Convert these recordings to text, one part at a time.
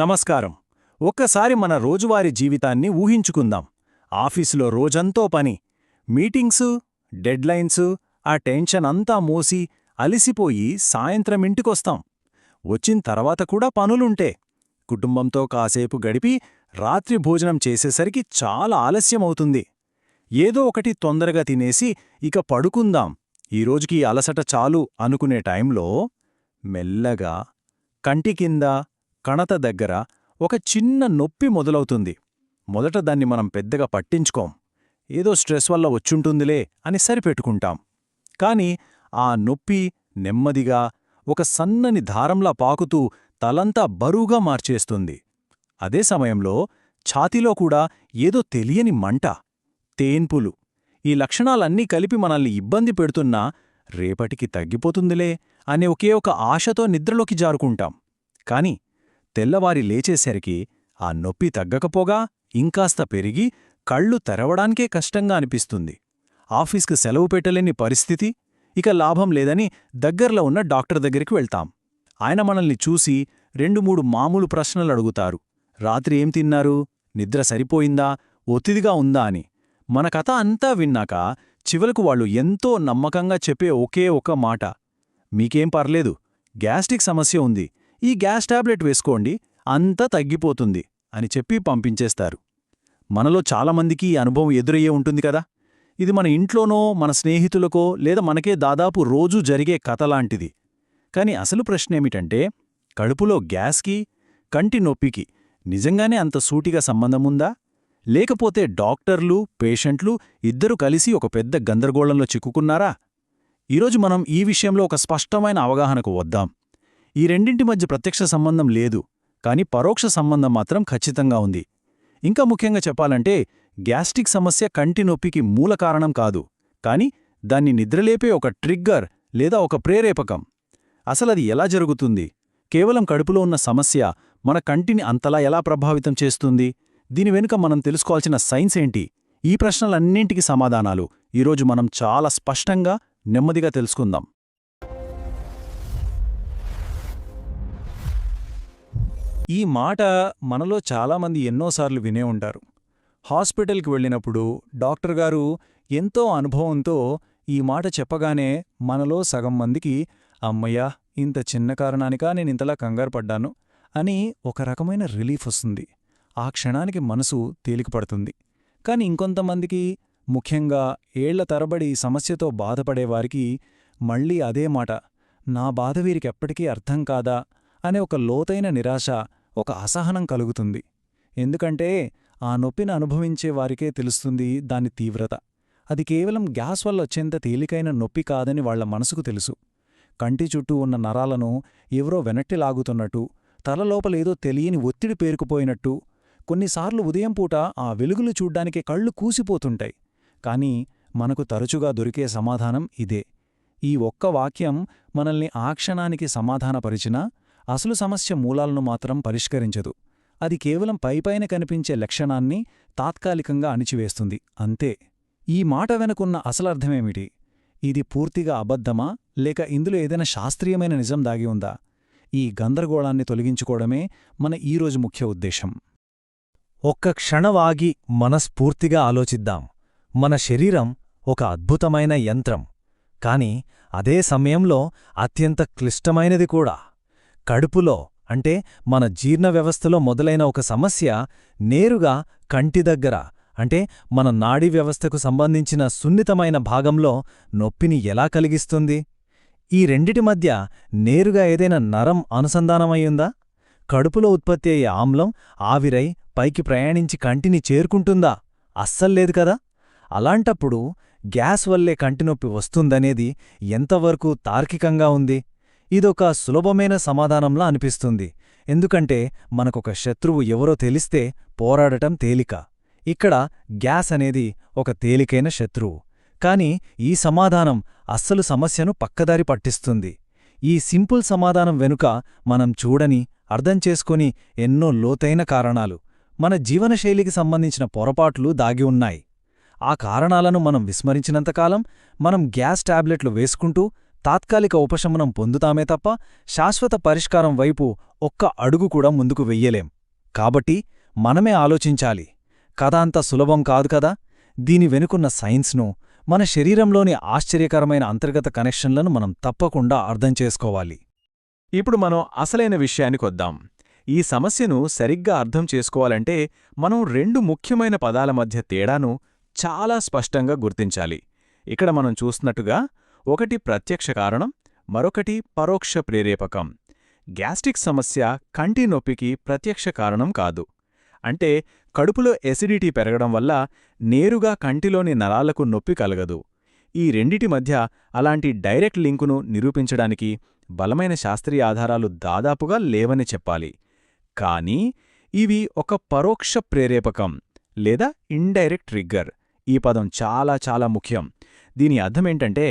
నమస్కారం. ఒక్కసారి మన రోజువారీ జీవితాన్ని ఊహించుకుందాం. ఆఫీసులో రోజంతో పని మీటింగ్సు డెడ్లైన్సు ఆ టెన్షన్ అంతా మోసి అలిసిపోయి సాయంత్రం ఇంటికొస్తాం. వచ్చిన తర్వాత కూడా పనులుంటే కుటుంబంతో కాసేపు గడిపి రాత్రి భోజనం చేసేసరికి చాలా ఆలస్యమవుతుంది. ఏదో ఒకటి తొందరగా తినేసి ఇక పడుకుందాం. ఈరోజుకి ఈ అలసట చాలు అనుకునే టైంలో మెల్లగా కంటి కింద కణత దగ్గర ఒక చిన్న నొప్పి మొదలవుతుంది. మొదట దాన్ని మనం పెద్దగా పట్టించుకోం. ఏదో స్ట్రెస్ వల్ల వచ్చుంటుందిలే అని సరిపెట్టుకుంటాం. కాని ఆ నొప్పి నెమ్మదిగా ఒక సన్నని దారంలా పాకుతూ తలంతా బరువుగా మార్చేస్తుంది. అదే సమయంలో ఛాతీలో కూడా ఏదో తెలియని మంట తేన్పులు ఈ లక్షణాలన్నీ కలిపి మనల్ని ఇబ్బంది పెడుతున్నా రేపటికి తగ్గిపోతుందిలే అనే ఒకే ఒక ఆశతో నిద్రలోకి జారుకుంటాం. కాని తెల్లవారి లేచేసరికి ఆ నొప్పి తగ్గకపోగా ఇంకాస్త పెరిగి కళ్ళు తెరవడానికే కష్టంగా అనిపిస్తుంది. ఆఫీస్కి సెలవు పెట్టలేని పరిస్థితి ఇక లాభం లేదని దగ్గర్లో ఉన్న డాక్టర్ దగ్గరికి వెళ్తాం. ఆయన మనల్ని చూసి రెండు మూడు మామూలు ప్రశ్నలు అడుగుతారు. రాత్రి ఏం తిన్నారు? నిద్ర సరిపోయిందా? ఒత్తిడిగా ఉందా అని. మన కథ అంతా విన్నాక చివరకు వాళ్ళు ఎంతో నమ్మకంగా చెప్పే ఒకే ఒక మాట. మీకేం పర్లేదు గ్యాస్ట్రిక్ సమస్య ఉంది ఈ గ్యాస్ టాబ్లెట్ వేసుకోండి అంతా తగ్గిపోతుంది అని చెప్పి పంపించేస్తారు. మనలో చాలామందికి ఈ అనుభవం ఎదురయ్యే ఉంటుంది కదా. ఇది మన ఇంట్లోనో మన స్నేహితులకో లేదా మనకే దాదాపు రోజూ జరిగే కథలాంటిది కాని అసలు ప్రశ్నేమిటంటే కడుపులో గ్యాస్కి కంటి నొప్పికి నిజంగానే అంత సూటిగా సంబంధముందా లేకపోతే డాక్టర్లు పేషెంట్లు ఇద్దరు కలిసి ఒక పెద్ద గందరగోళంలో చిక్కుకున్నారా? ఈరోజు మనం ఈ విషయంలో ఒక స్పష్టమైన అవగాహనకు వద్దాం. ఈ రెండింటి మధ్య ప్రత్యక్ష సంబంధం లేదు కాని పరోక్ష సంబంధం మాత్రం ఖచ్చితంగా ఉంది. ఇంకా ముఖ్యంగా చెప్పాలంటే గ్యాస్ట్రిక్ సమస్య కంటి నొప్పికి మూల కారణం కాదు కాని దాన్ని నిద్రలేపే ఒక ట్రిగ్గర్ లేదా ఒక ప్రేరేపకం. అసలది ఎలా జరుగుతుంది? కేవలం కడుపులో ఉన్న సమస్య మన కంటిని అంతలా ఎలా ప్రభావితం చేస్తుంది? దీని వెనుక మనం తెలుసుకోవాల్సిన సైన్స్ ఏంటి? ఈ ప్రశ్నలన్నింటికి సమాధానాలు ఈరోజు మనం చాలా స్పష్టంగా నెమ్మదిగా తెలుసుకుందాం. ఈ మాట మనలో చాలామంది ఎన్నోసార్లు వినే ఉంటారు. హాస్పిటల్కి వెళ్ళినప్పుడు డాక్టర్ గారు ఎంతో అనుభవంతో ఈ మాట చెప్పగానే మనలో సగం మందికి అమ్మయ్యా ఇంత చిన్న కారణానికా నేనింతలా కంగారు పడ్డాను అని ఒక రకమైన రిలీఫ్ వస్తుంది. ఆ క్షణానికి మనసు తేలికపడుతుంది కాని ఇంకొంతమందికి ముఖ్యంగా ఏళ్ళ తరబడి సమస్యతో బాధపడేవారికి మళ్ళీ అదే మాట నా బాధ వీరికెప్పటికీ అర్థం కాదా అనే ఒక లోతైన నిరాశ ఒక అసహనం కలుగుతుంది. ఎందుకంటే ఆ నొప్పిని అనుభవించే వారికే తెలుస్తుంది దాని తీవ్రత. అది కేవలం గ్యాస్ వల్ల వచ్చేంత తేలికైన నొప్పి కాదని వాళ్ళ మనసుకు తెలుసు. కంటి చుట్టూ ఉన్న నరాలను ఎవరో వెనట్టి లాగుతున్నట్టు తలలోపలేదో తెలియని ఒత్తిడి పేరుకుపోయినట్టు కొన్నిసార్లు ఉదయం పూట ఆ వెలుగులు చూడ్డానికి కళ్ళు కూసిపోతుంటాయి. కాని మనకు తరచుగా దొరికే సమాధానం ఇదే. ఈ ఒక్క వాక్యం మనల్ని ఆ క్షణానికి సమాధానపరిచినా అసలు సమస్య మూలాలను మాత్రం పరిష్కరించదు. అది కేవలం పైపైన కనిపించే లక్షణాన్ని తాత్కాలికంగా అణిచివేస్తుంది. అంతే. ఈ మాట వెనుకున్న అసలర్థమేమిటి? ఇది పూర్తిగా అబద్ధమా? లేక ఇందులో ఏదైనా శాస్త్రీయమైన నిజం దాగి ఉందా? ఈ గందరగోళాన్ని తొలగించుకోవడమే మన ఈరోజు ముఖ్య ఉద్దేశం. ఒక్క క్షణవాగి మనస్ఫూర్తిగా ఆలోచిద్దాం. మన శరీరం ఒక అద్భుతమైన యంత్రం. కాని అదే సమయంలో అత్యంత క్లిష్టమైనది కూడా. కడుపులో అంటే మన జీర్ణ వ్యవస్థలో మొదలైన ఒక సమస్య నేరుగా కంటి దగ్గర అంటే మన నాడీ వ్యవస్థకు సంబంధించిన సున్నితమైన భాగంలో నొప్పిని ఎలా కలిగిస్తుంది? ఈ రెండిటి మధ్య నేరుగా ఏదైనా నరం అనుసంధానమయ్యుందా? కడుపులో ఉత్పత్తి అయ్యే ఆమ్లం ఆవిరై పైకి ప్రయాణించి కంటిని చేరుకుంటుందా? అస్సల్లేదు కదా! అలాంటప్పుడు గ్యాస్ వల్లే కంటినొప్పి వస్తుందనేది ఎంతవరకు తార్కికంగా ఉంది? ఇదొక సులభమైన సమాధానంలా అనిపిస్తుంది. ఎందుకంటే మనకొక శత్రువు ఎవరో తెలిస్తే పోరాడటం తేలిక. ఇక్కడ గ్యాస్ అనేది ఒక తేలికైన శత్రువు. కాని ఈ సమాధానం అస్సలు సమస్యను పక్కదారి పట్టిస్తుంది. ఈ సింపుల్ సమాధానం వెనుక మనం చూడని అర్థం చేసుకుని ఎన్నో లోతైన కారణాలు మన జీవనశైలికి సంబంధించిన పొరపాట్లు దాగి ఉన్నాయి. ఆ కారణాలను మనం విస్మరించినంతకాలం మనం గ్యాస్ టాబ్లెట్లు వేసుకుంటూ తాత్కాలిక ఉపశమనం పొందుతామే తప్ప శాశ్వత పరిష్కారం వైపు ఒక్క అడుగు కూడా ముందుకు వెయ్యలేం. కాబట్టి మనమే ఆలోచించాలి. కథ అంత సులభం కాదు కదా? దీని వెనుకున్న సైన్స్ను మన శరీరంలోని ఆశ్చర్యకరమైన అంతర్గత కనెక్షన్లను మనం తప్పకుండా అర్థం చేసుకోవాలి. ఇప్పుడు మనం అసలైన విషయానికొద్దాం ఈ సమస్యను సరిగ్గా అర్థం చేసుకోవాలంటే మనం రెండు ముఖ్యమైన పదాల మధ్య తేడాను చాలా స్పష్టంగా గుర్తించాలి. ఇక్కడ మనం చూస్తున్నట్టుగా ఒకటి ప్రత్యక్ష కారణం మరొకటి పరోక్ష ప్రేరేపకం. గ్యాస్ట్రిక్ సమస్య కంటి నొప్పికి ప్రత్యక్ష కారణం కాదు. అంటే కడుపులో ఎసిడిటీ పెరగడం వల్ల నేరుగా కంటిలోని నరాలకు నొప్పి కలగదు. ఈ రెండిటి మధ్య అలాంటి డైరెక్ట్ లింకును నిరూపించడానికి బలమైన శాస్త్రీయ ఆధారాలు దాదాపుగా లేవని చెప్పాలి. కానీ ఇవి ఒక పరోక్ష ప్రేరేపకం లేదా ఇండైరెక్ట్ ట్రిగ్గర్. ఈ పదం చాలా చాలా ముఖ్యం. దీని అర్థమేంటంటే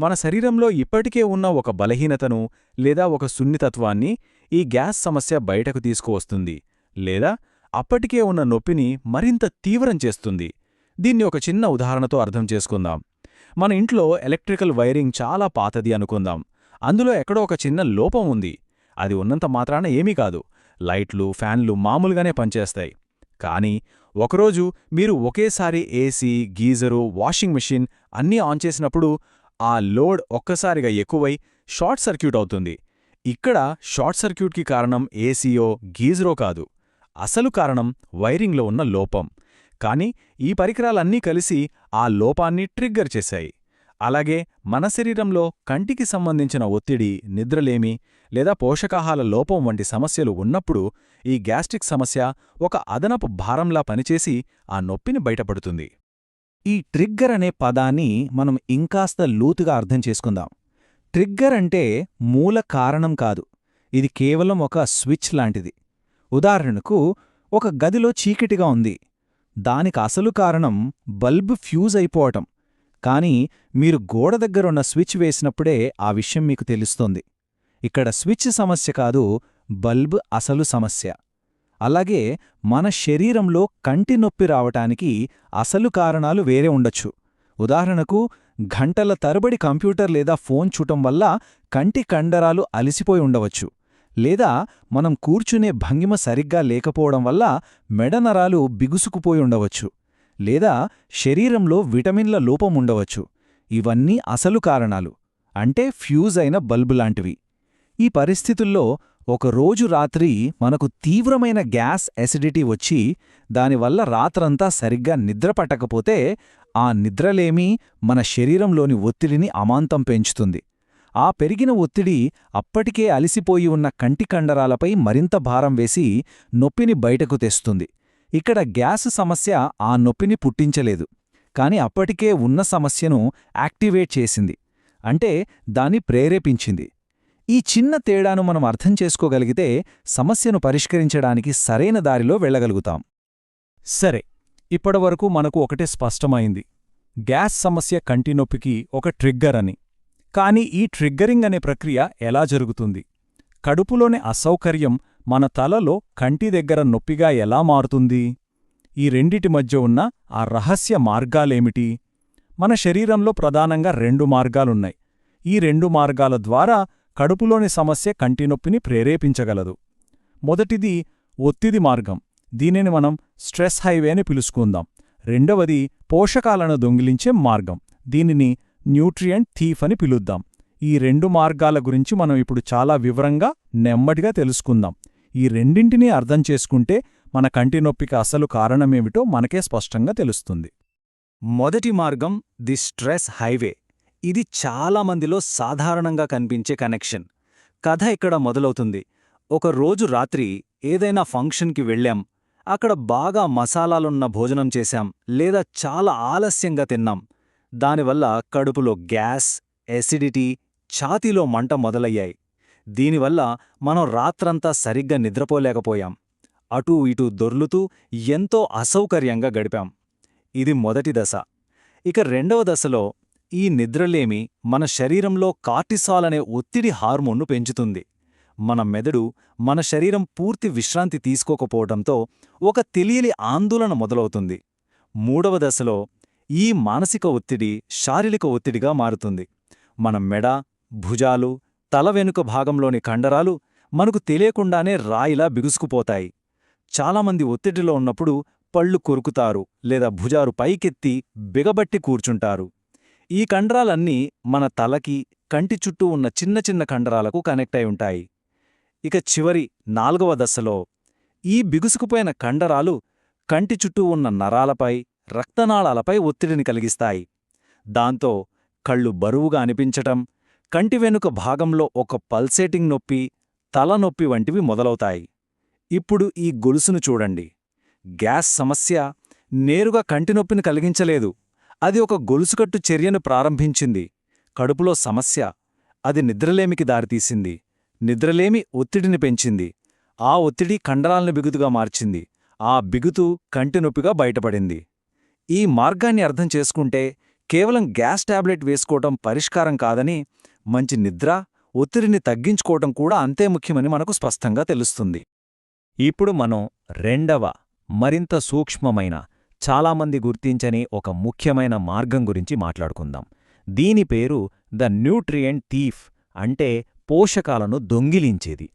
మన శరీరంలో ఇప్పటికే ఉన్న ఒక బలహీనతను లేదా ఒక సున్నితత్వాన్ని ఈ గ్యాస్ సమస్య బయటకు తీసుకువస్తుంది లేదా అప్పటికే ఉన్న నొప్పిని మరింత తీవ్రం చేస్తుంది. దీన్ని ఒక చిన్న ఉదాహరణతో అర్థం చేసుకుందాం. మన ఇంట్లో ఎలక్ట్రికల్ వైరింగ్ చాలా పాతది అనుకుందాం. అందులో ఎక్కడో ఒక చిన్న లోపం ఉంది. అది ఉన్నంత మాత్రాన ఏమీ కాదు. లైట్లు ఫ్యాన్లు మామూలుగానే పనిచేస్తాయి. కానీ ఒకరోజు మీరు ఒకేసారి ఏసీ గీజరు వాషింగ్ మెషిన్ అన్నీ ఆన్ చేసినప్పుడు ఆ లోడ్ ఒక్కసారిగా ఎక్కువై షార్ట్ సర్క్యూట్ అవుతుంది. ఇక్కడ షార్ట్ సర్క్యూట్కి కారణం ఏసీయో గీజరో కాదు. అసలు కారణం వైరింగ్లో ఉన్న లోపం. కానీ ఈ పరికరాలన్నీ కలిసి ఆ లోపాన్ని ట్రిగ్గర్ చేశాయి. అలాగే మన శరీరంలో కంటికి సంబంధించిన ఒత్తిడి నిద్రలేమి లేదా పోషకాహార లోపం వంటి సమస్యలు ఉన్నప్పుడు ఈ గ్యాస్ట్రిక్ సమస్య ఒక అదనపు భారంలా పనిచేసి ఆ నొప్పిని బయటపడుతుంది. ఈ ట్రిగ్గర్ అనే పదాన్ని మనం ఇంకాస్త లూతుగా అర్థం చేసుకుందాం. ట్రిగ్గర్ అంటే మూల కారణం కాదు. ఇది కేవలం ఒక స్విచ్ లాంటిది. ఉదాహరణకు ఒక గదిలో చీకటిగా ఉంది. దానికి అసలు కారణం బల్బ్ ఫ్యూజ్ అయిపోవటం. కానీ మీరు గోడ దగ్గరున్న స్విచ్ వేసినప్పుడే ఆ విషయం మీకు తెలుస్తోంది. ఇక్కడ స్విచ్ సమస్య కాదు బల్బ్ అసలు సమస్య. అలాగే మన శరీరంలో కంటి నొప్పి రావటానికి అసలు కారణాలు వేరే ఉండొచ్చు. ఉదాహరణకు గంటల తరబడి కంప్యూటర్ లేదా ఫోన్ చూటం వల్ల కంటి కండరాలు అలిసిపోయి ఉండవచ్చు. లేదా మనం కూర్చునే భంగిమ సరిగ్గా లేకపోవడం వల్ల మెడనరాలు బిగుసుకుపోయి ఉండవచ్చు. లేదా శరీరంలో విటమిన్ల లోపం ఉండవచ్చు. ఇవన్నీ అసలు కారణాలు. అంటే ఫ్యూజ్ అయిన బల్బు లాంటివి. ఈ పరిస్థితుల్లో ఒకరోజు రాత్రి మనకు తీవ్రమైన గ్యాస్ ఎసిడిటీ వచ్చి దానివల్ల రాత్రంతా సరిగ్గా నిద్ర పట్టకపోతే ఆ నిద్రలేమి మన శరీరంలోని ఒత్తిడిని అమాంతం పెంచుతుంది. ఆ పెరిగిన ఒత్తిడి అప్పటికే అలిసిపోయి ఉన్న కంటి కండరాలపై మరింత భారం వేసి నొప్పిని బయటకు తెస్తుంది. ఇక్కడ గ్యాస్ సమస్య ఆ నొప్పిని పుట్టించలేదు. కాని అప్పటికే ఉన్న సమస్యను యాక్టివేట్ చేసింది. అంటే దాన్ని ప్రేరేపించింది. ఈ చిన్న తేడాను మనం అర్థం చేసుకోగలిగితే సమస్యను పరిష్కరించడానికి సరైన దారిలో వెళ్ళగలుగుతాం. సరే ఇప్పటివరకు మనకు ఒకటే స్పష్టమైంది. గ్యాస్ సమస్య కంటి నొప్పికి ఒక ట్రిగ్గర్ అని. కానీ ఈ ట్రిగ్గరింగ్ అనే ప్రక్రియ ఎలా జరుగుతుంది? కడుపులోని అసౌకర్యం మన తలలో కంటి దగ్గర నొప్పిగా ఎలా మారుతుంది? ఈ రెండిటి మధ్య ఉన్న ఆ రహస్య మార్గాలేమిటి? మన శరీరంలో ప్రధానంగా రెండు మార్గాలున్నాయి. ఈ రెండు మార్గాల ద్వారా కడుపులోని సమస్య కంటినొప్పిని ప్రేరేపించగలదు. మొదటిది ఒత్తిడి మార్గం. దీనిని మనం స్ట్రెస్ హైవే అని పిలుచుకుందాం రెండవది పోషకాలను దొంగిలించే మార్గం. దీనిని న్యూట్రియంట్ థీఫ్ అని పిలుద్దాం. ఈ రెండు మార్గాల గురించి మనం ఇప్పుడు చాలా వివరంగా నెమ్మదిగా తెలుసుకుందాం. ఈ రెండింటినీ అర్థం చేసుకుంటే మన కంటి నొప్పికి అసలు కారణమేమిటో మనకే స్పష్టంగా తెలుస్తుంది. మొదటి మార్గం ది స్ట్రెస్ హైవే. ఇది చాలామందిలో సాధారణంగా కనిపించే కనెక్షన్. కథ ఇక్కడ మొదలవుతుంది. ఒక రోజు రాత్రి ఏదైనా ఫంక్షన్కి వెళ్ళాం. అక్కడ బాగా మసాలాలున్న భోజనం చేశాం. లేదా చాలా ఆలస్యంగా తిన్నాం. దానివల్ల కడుపులో గ్యాస్ ఎసిడిటీ ఛాతీలో మంట మొదలయ్యాయి. దీనివల్ల మనం రాత్రంతా సరిగ్గా నిద్రపోలేకపోయాం. అటూ ఇటూ దొర్లుతూ ఎంతో అసౌకర్యంగా గడిపాం. ఇది మొదటి దశ. ఇక రెండవ దశలో ఈ నిద్రలేమి మన శరీరంలో కార్టిసాల్ అనే ఒత్తిడి హార్మోన్ను పెంచుతుంది. మన మెదడు మన శరీరం పూర్తి విశ్రాంతి తీసుకోకపోవడంతో ఒక తెలియని ఆందోళన మొదలవుతుంది. మూడవ దశలో ఈ మానసిక ఒత్తిడి శారీరక ఒత్తిడిగా మారుతుంది. మన మెడ భుజాలు తల వెనుక భాగంలోని కండరాలు మనకు తెలియకుండానే రాయిలా బిగుసుకుపోతాయి. చాలామంది ఒత్తిడిలో ఉన్నప్పుడు పళ్ళు కొరుకుతారు లేదా భుజారు పైకెత్తి బిగబట్టి కూర్చుంటారు. ఈ కండరాలన్నీ మన తలకి కంటి చుట్టూ ఉన్న చిన్న చిన్న కండరాలకు కనెక్ట్ అయి ఉంటాయి. ఇక చివరి నాలుగవ దశలో ఈ బిగుసుకుపోయిన కండరాలు కంటి చుట్టూ ఉన్న నరాలపై రక్తనాళాలపై ఒత్తిడిని కలిగిస్తాయి. దాంతో కళ్ళు బరువుగా అనిపించటం కంటి వెనుక భాగంలో ఒక పల్సేటింగ్ నొప్పి తలనొప్పి వంటివి మొదలవుతాయి. ఇప్పుడు ఈ గొలుసును చూడండి. గ్యాస్ సమస్య నేరుగా కంటి నొప్పిని కలిగించలేదు. అది ఒక గొలుసుకట్టు చర్యను ప్రారంభించింది. కడుపులో సమస్య. అది నిద్రలేమికి దారితీసింది. నిద్రలేమి ఒత్తిడిని పెంచింది. ఆ ఒత్తిడి కండరాలను బిగుతుగా మార్చింది. ఆ బిగుతు కంటి నొప్పిగా బయటపడింది. ఈ మార్గాన్ని అర్థం చేసుకుంటే కేవలం గ్యాస్ టాబ్లెట్ వేసుకోవటం పరిష్కారం కాదని మంచి నిద్ర ఒత్తిడిని తగ్గించుకోవటం కూడా అంతే ముఖ్యమని మనకు స్పష్టంగా తెలుస్తుంది. ఇప్పుడు మనం రెండవ మరింత సూక్ష్మమైన చాలామంది గుర్తించని ఒక ముఖ్యమైన మార్గం గురించి మాట్లాడుకుందాం. దీని పేరు ద న్యూట్రియంట్ థీఫ్ అంటే పోషకాలను దొంగిలించేది.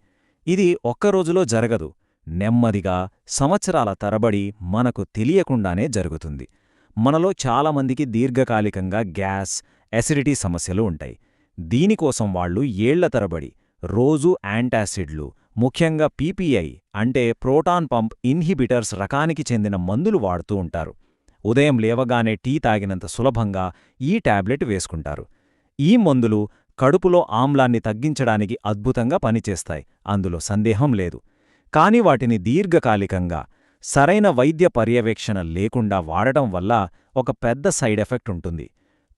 ఇది ఒక్కరోజులో జరగదు. నెమ్మదిగా సంవత్సరాల తరబడి మనకు తెలియకుండానే జరుగుతుంది. మనలో చాలామందికి దీర్ఘకాలికంగా గ్యాస్ ఎసిడిటీ సమస్యలు ఉంటాయి. దీనికోసం వాళ్ళు ఏళ్ళ తరబడి రోజూ యాంటాసిడ్లు ముఖ్యంగా పీపీఐ అంటే ప్రోటాన్ పంప్ ఇన్హిబిటర్స్ రకానికి చెందిన మందులు వాడుతూ ఉంటారు. ఉదయం లేవగానే టీ తాగినంత సులభంగా ఈ టాబ్లెట్ వేసుకుంటారు. ఈ మందులు కడుపులో ఆమ్లాన్ని తగ్గించడానికి అద్భుతంగా పనిచేస్తాయి. అందులో సందేహం లేదు. కాని వాటిని దీర్ఘకాలికంగా సరైన వైద్య పర్యవేక్షణ లేకుండా వాడటం వల్ల ఒక పెద్ద సైడ్ ఎఫెక్ట్ ఉంటుంది.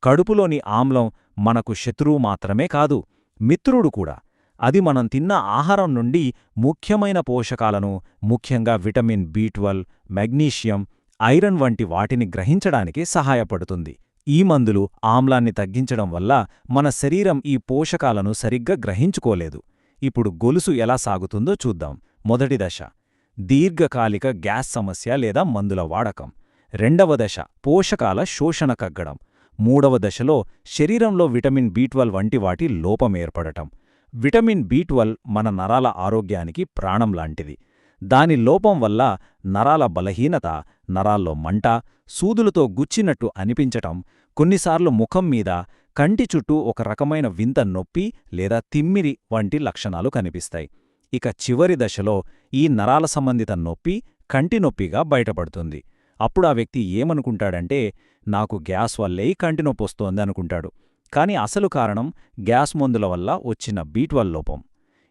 కడుపులోని ఆమ్లం మనకు శత్రువు మాత్రమే కాదు మిత్రుడు కూడా. అది మనం తిన్న ఆహారం నుండి ముఖ్యమైన పోషకాలను ముఖ్యంగా విటమిన్ బి మెగ్నీషియం ఐరన్ వంటి వాటిని గ్రహించడానికి సహాయపడుతుంది. ఈ మందులు ఆమ్లాన్ని తగ్గించడం వల్ల మన శరీరం ఈ పోషకాలను సరిగ్గా గ్రహించుకోలేదు. ఇప్పుడు గొలుసు ఎలా సాగుతుందో చూద్దాం. మొదటి దశ దీర్ఘకాలిక గ్యాస్ సమస్య లేదా మందుల వాడకం. రెండవ దశ పోషకాల శోషణ కగ్గడం మూడవ దశలో శరీరంలో విటమిన్ బి వంటి వాటి లోపం ఏర్పడటం. విటమిన్ బి మన నరాల ఆరోగ్యానికి ప్రాణం లాంటిది. దాని లోపం వల్ల నరాల బలహీనత నరాల్లో మంట సూదులతో గుచ్చినట్టు అనిపించటం కొన్నిసార్లు ముఖం మీద కంటి చుట్టూ ఒక రకమైన వింత నొప్పి లేదా తిమ్మిరి వంటి లక్షణాలు కనిపిస్తాయి. ఇక చివరి దశలో ఈ నరాల సంబంధిత నొప్పి కంటి నొప్పిగా బయటపడుతుంది. అప్పుడు ఆ వ్యక్తి ఏమనుకుంటాడంటే నాకు గ్యాస్ వల్లే కంటి నొప్పొస్తోంది అనుకుంటాడు. కాని అసలు కారణం గ్యాస్ మందుల వల్ల వచ్చిన బీట్వల్ లోపం.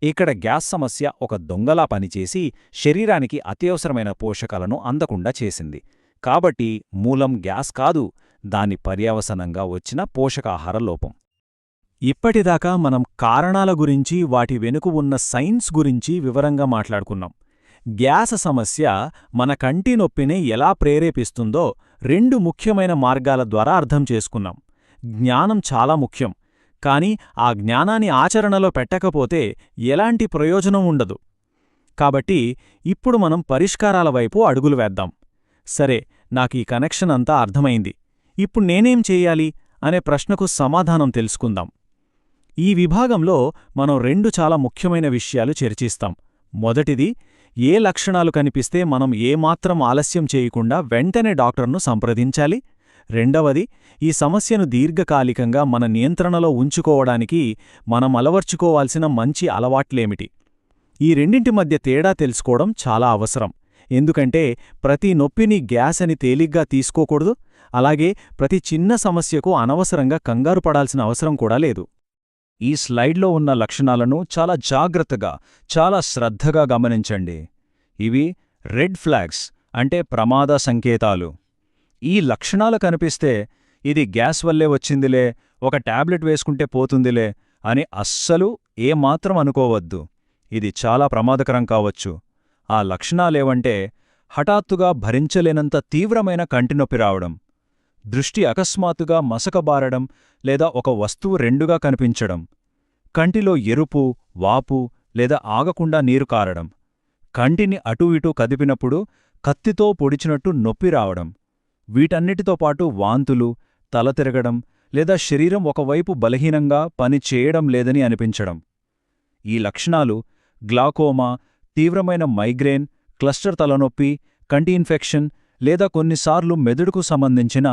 ఇక్కడ గ్యాస్ సమస్య ఒక దొంగలా పనిచేసి శరీరానికి అత్యవసరమైన పోషకాలను అందకుండా చేసింది. కాబట్టి మూలం గ్యాస్ కాదు దాని పర్యవసనంగా వచ్చిన పోషకాహార లోపం. ఇప్పటిదాకా మనం కారణాల గురించి వాటి వెనుక ఉన్న సైన్స్ గురించి వివరంగా మాట్లాడుకున్నాం. గ్యాస్ సమస్య మన కంటి నొప్పిని ఎలా ప్రేరేపిస్తుందో రెండు ముఖ్యమైన మార్గాల ద్వారా అర్థం చేసుకున్నాం. జ్ఞానం చాలా ముఖ్యం. కాని ఆ జ్ఞానాన్ని ఆచరణలో పెట్టకపోతే ఎలాంటి ప్రయోజనం ఉండదు. కాబట్టి ఇప్పుడు మనం పరిష్కారాల వైపు అడుగులు వేద్దాం. సరే నాకు ఈ కనెక్షన్ అంతా అర్థమైంది. ఇప్పుడు నేనేం చెయ్యాలి అనే ప్రశ్నకు సమాధానం తెలుసుకుందాం. ఈ విభాగంలో మనం రెండు చాలా ముఖ్యమైన విషయాలు చర్చిస్తాం. మొదటిది ఏ లక్షణాలు కనిపిస్తే మనం ఏమాత్రం ఆలస్యం చేయకుండా వెంటనే డాక్టర్ను సంప్రదించాలి? రెండవది ఈ సమస్యను దీర్ఘకాలికంగా మన నియంత్రణలో ఉంచుకోవడానికి మనం అలవర్చుకోవాల్సిన మంచి అలవాట్లేమిటి? ఈ రెండింటి మధ్య తేడా తెలుసుకోవడం చాలా అవసరం. ఎందుకంటే ప్రతి నొప్పిని గ్యాస్ అని తేలిగ్గా తీసుకోకూడదు అలాగే ప్రతి చిన్న సమస్యకు అనవసరంగా కంగారు పడాల్సిన అవసరం కూడా లేదు. ఈ స్లైడ్లో ఉన్న లక్షణాలను చాలా జాగ్రత్తగా చాలా శ్రద్ధగా గమనించండి. ఇవి రెడ్ ఫ్లాగ్స్ అంటే ప్రమాద సంకేతాలు. ఈ లక్షణాలు కనిపిస్తే ఇది గ్యాస్ వల్లే వచ్చిందిలే ఒక టాబ్లెట్ వేసుకుంటే పోతుందిలే అని అస్సలు ఏమాత్రం అనుకోవద్దు. ఇది చాలా ప్రమాదకరం కావచ్చు. ఆ లక్షణాలేవంటే హఠాత్తుగా భరించలేనంత తీవ్రమైన కంటినొప్పి రావడం దృష్టి అకస్మాత్తుగా మసకబారడం లేదా ఒక వస్తువు రెండుగా కనిపించడం కంటిలో ఎరుపు వాపు లేదా ఆగకుండా నీరు కారడం కంటిని అటూ ఇటూ కదిపినప్పుడు కత్తితో పొడిచినట్టు నొప్పి రావడం వీటన్నిటితో పాటు వాంతులు తల తిరగడం లేదా శరీరం ఒకవైపు బలహీనంగా పని చేయడం లేదని అనిపించడం. ఈ లక్షణాలు గ్లాకోమా తీవ్రమైన మైగ్రేన్ క్లస్టర్ తలనొప్పి కంటి ఇన్ఫెక్షన్ లేదా కొన్నిసార్లు మెదడుకు సంబంధించిన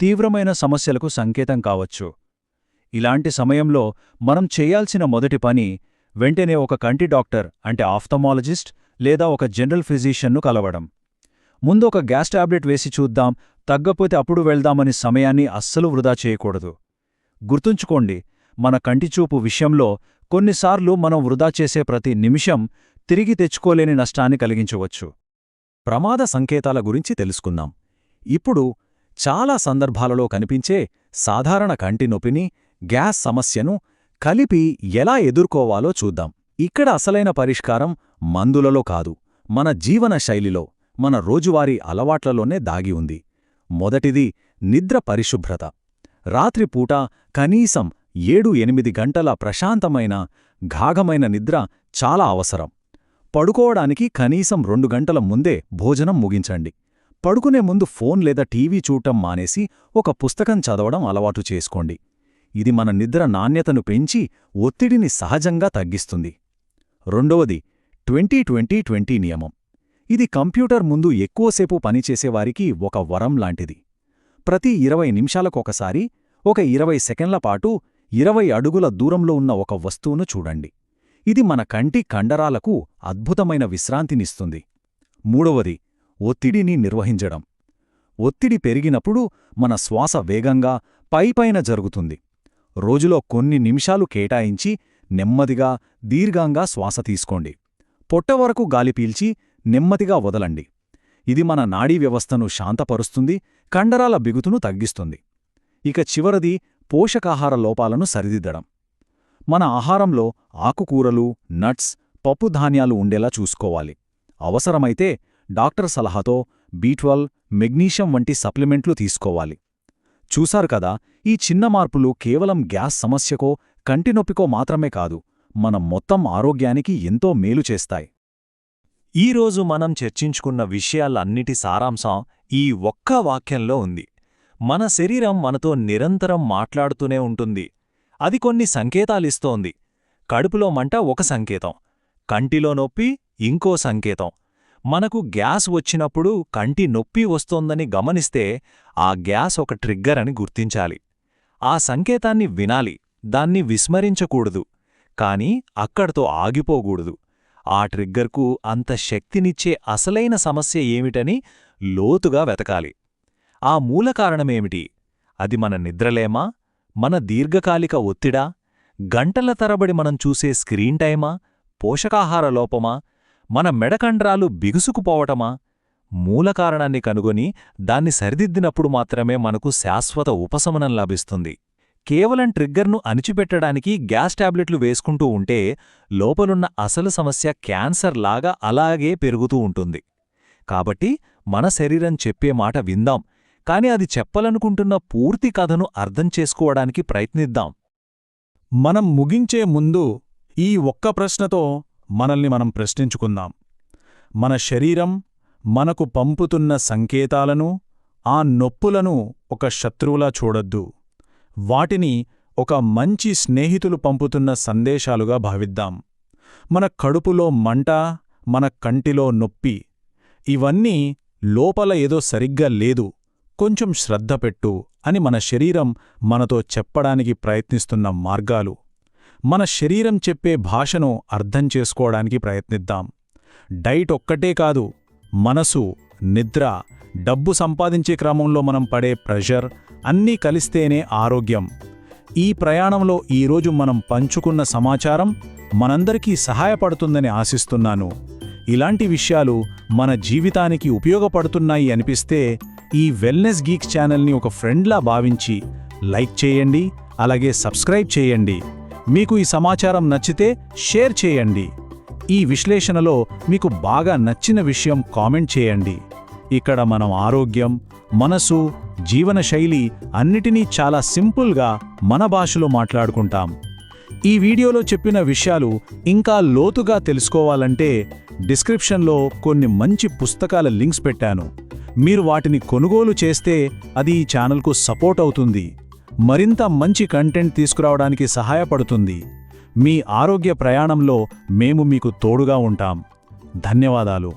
తీవ్రమైన సమస్యలకు సంకేతం కావచ్చు. ఇలాంటి సమయంలో మనం చేయాల్సిన మొదటి పని వెంటనే ఒక కంటి డాక్టర్ అంటే ఆఫ్థమాలజిస్ట్ లేదా ఒక జనరల్ ఫిజీషియన్ను కలవడం. ముందు ఒక గ్యాస్ టాబ్లెట్ వేసి చూద్దాం తగ్గపోతే అప్పుడు వెళ్దామని సమయాన్ని అస్సలు వృధా చేయకూడదు. గుర్తుంచుకోండి మన కంటిచూపు విషయంలో కొన్నిసార్లు మనం వృధా చేసే ప్రతి నిమిషం తిరిగి తెచ్చుకోలేని నష్టాన్ని కలిగించవచ్చు. ప్రమాద సంకేతాల గురించి తెలుసుకుందాం. ఇప్పుడు చాలా సందర్భాలలో కనిపించే సాధారణ కంటి నొప్పిని గ్యాస్ సమస్యను కలిపి ఎలా ఎదుర్కోవాలో చూద్దాం. ఇక్కడ అసలైన పరిష్కారం మందులలో కాదు మన జీవన శైలిలో మన రోజువారీ అలవాట్లలోనే దాగి ఉంది. మొదటిది నిద్ర పరిశుభ్రత. రాత్రిపూట కనీసం ఏడు ఎనిమిది గంటల ప్రశాంతమైన ఘాఘమైన నిద్ర చాలా అవసరం. పడుకోవడానికి కనీసం రెండు గంటల ముందే భోజనం ముగించండి. పడుకునే ముందు ఫోన్ లేదా టీవీ చూడటం మానేసి ఒక పుస్తకం చదవడం అలవాటు చేసుకోండి. ఇది మన నిద్ర నాణ్యతను పెంచి ఒత్తిడిని సహజంగా తగ్గిస్తుంది. రెండవది ట్వంటీ ట్వంటీ ట్వంటీ నియమం. ఇది కంప్యూటర్ ముందు ఎక్కువసేపు పనిచేసేవారికి ఒక వరం లాంటిది. ప్రతి ఇరవై నిమిషాలకొకసారి ఒక ఇరవై సెకండ్ల పాటు ఇరవై అడుగుల దూరంలో ఉన్న ఒక వస్తువును చూడండి. ఇది మన కంటి కండరాలకు అద్భుతమైన విశ్రాంతినిస్తుంది. మూడవది ఒత్తిడిని నిర్వహించడం. ఒత్తిడి పెరిగినప్పుడు మన శ్వాస వేగంగా పైపైన జరుగుతుంది. రోజులో కొన్ని నిమిషాలు కేటాయించి నెమ్మదిగా దీర్ఘంగా శ్వాస తీసుకోండి. పొట్ట వరకు గాలి పీల్చి నెమ్మదిగా వదలండి. ఇది మన నాడీ వ్యవస్థను శాంతపరుస్తుంది కండరాల బిగుతును తగ్గిస్తుంది. ఇక చివరది పోషకాహార లోపాలను సరిదిద్దడం. మన ఆహారంలో ఆకుకూరలు నట్స్ పప్పుధాన్యాలు ఉండేలా చూసుకోవాలి. అవసరమైతే డాక్టర్ సలహాతో బీట్వల్ మెగ్నీషియం వంటి సప్లిమెంట్లు తీసుకోవాలి. చూశారు కదా ఈ చిన్న మార్పులు కేవలం గ్యాస్ సమస్యకో కంటినొప్పికో మాత్రమే కాదు మన మొత్తం ఆరోగ్యానికి ఎంతో మేలు చేస్తాయి. ఈరోజు మనం చర్చించుకున్న విషయాలన్నిటి సారాంశం ఈ ఒక్క వాక్యంలో ఉంది. మన శరీరం మనతో నిరంతరం మాట్లాడుతూనే ఉంటుంది. అది కొన్ని సంకేతాలిస్తోంది కడుపులో మంట ఒక సంకేతం. కంటిలో నొప్పి ఇంకో సంకేతం. మనకు గ్యాస్ వచ్చినప్పుడు కంటి నొప్పి వస్తోందని గమనిస్తే ఆ గ్యాస్ ఒక ట్రిగ్గర్ అని గుర్తించాలి. ఆ సంకేతాన్ని వినాలి. దాన్ని విస్మరించకూడదు. కాని అక్కడితో ఆగిపోకూడదు. ఆ ట్రిగ్గర్కు అంత శక్తినిచ్చే అసలైన సమస్య ఏమిటని లోతుగా వెతకాలి. ఆ మూల కారణమేమిటి? అది మన నిద్రలేమా? మన దీర్ఘకాలిక ఒత్తిడా? గంటల తరబడి మనం చూసే స్క్రీన్ టైమా? పోషకాహార లోపమా? మన మెడకండ్రాలు బిగుసుకుపోవటమా? మూల కారణాన్ని కనుగొని దాన్ని సరిదిద్దినప్పుడు మాత్రమే మనకు శాశ్వత ఉపశమనం లభిస్తుంది. కేవలం ట్రిగ్గర్ను అణిచిపెట్టడానికి గ్యాస్ టాబ్లెట్లు వేసుకుంటూ ఉంటే లోపలున్న అసలు సమస్య క్యాన్సర్ లాగా అలాగే పెరుగుతూ ఉంటుంది. కాబట్టి మన శరీరం చెప్పే మాట విందాం కాని అది చెప్పాలనుకుంటున్న పూర్తి కథను అర్థం చేసుకోవడానికి ప్రయత్నిద్దాం. మనం ముగించే ముందు ఈ ఒక్క ప్రశ్నతో మనల్ని మనం ప్రశ్నించుకుందాం. మన శరీరం మనకు పంపుతున్న సంకేతాలను ఆ నొప్పులను ఒక శత్రువులా చూడొద్దు. వాటిని ఒక మంచి స్నేహితులు పంపుతున్న సందేశాలుగా భావిద్దాం. మన కడుపులో మంట మన కంటిలో నొప్పి ఇవన్నీ లోపల ఏదో సరిగ్గా లేదు కొంచెం శ్రద్ధ పెట్టు అని మన శరీరం మనతో చెప్పడానికి ప్రయత్నిస్తున్న మార్గాలు. మన శరీరం చెప్పే భాషను అర్థం చేసుకోవడానికి ప్రయత్నిద్దాం. డైట్ ఒక్కటే కాదు మనసు నిద్ర డబ్బు సంపాదించే క్రమంలో మనం పడే ప్రెషర్ అన్నీ కలిస్తేనే ఆరోగ్యం. ఈ ప్రయాణంలో ఈరోజు మనం పంచుకున్న సమాచారం మనందరికీ సహాయపడుతుందని ఆశిస్తున్నాను. ఇలాంటి విషయాలు మన జీవితానికి ఉపయోగపడుతున్నాయి అనిపిస్తే ఈ వెల్నెస్ గీక్స్ ఛానల్ని ఒక ఫ్రెండ్లా భావించి లైక్ చేయండి అలాగే సబ్స్క్రైబ్ చేయండి. మీకు ఈ సమాచారం నచ్చితే షేర్ చేయండి. ఈ విశ్లేషణలో మీకు బాగా నచ్చిన విషయం కామెంట్ చేయండి. ఇక్కడ మనం ఆరోగ్యం మనసు జీవనశైలి అన్నిటినీ చాలా సింపుల్గా మన భాషలో మాట్లాడుకుంటాం. ఈ వీడియోలో చెప్పిన విషయాలు ఇంకా లోతుగా తెలుసుకోవాలంటే డిస్క్రిప్షన్లో కొన్ని మంచి పుస్తకాల లింక్స్ పెట్టాను. మీరు వాటిని కొనుగోలు చేస్తే అది ఈ ఛానల్కు సపోర్ట్ అవుతుంది. మరింత మంచి కంటెంట్ తీసుకురావడానికి సహాయపడుతుంది. మీ ఆరోగ్య ప్రయాణంలో మేము మీకు తోడుగా ఉంటాం. ధన్యవాదాలు.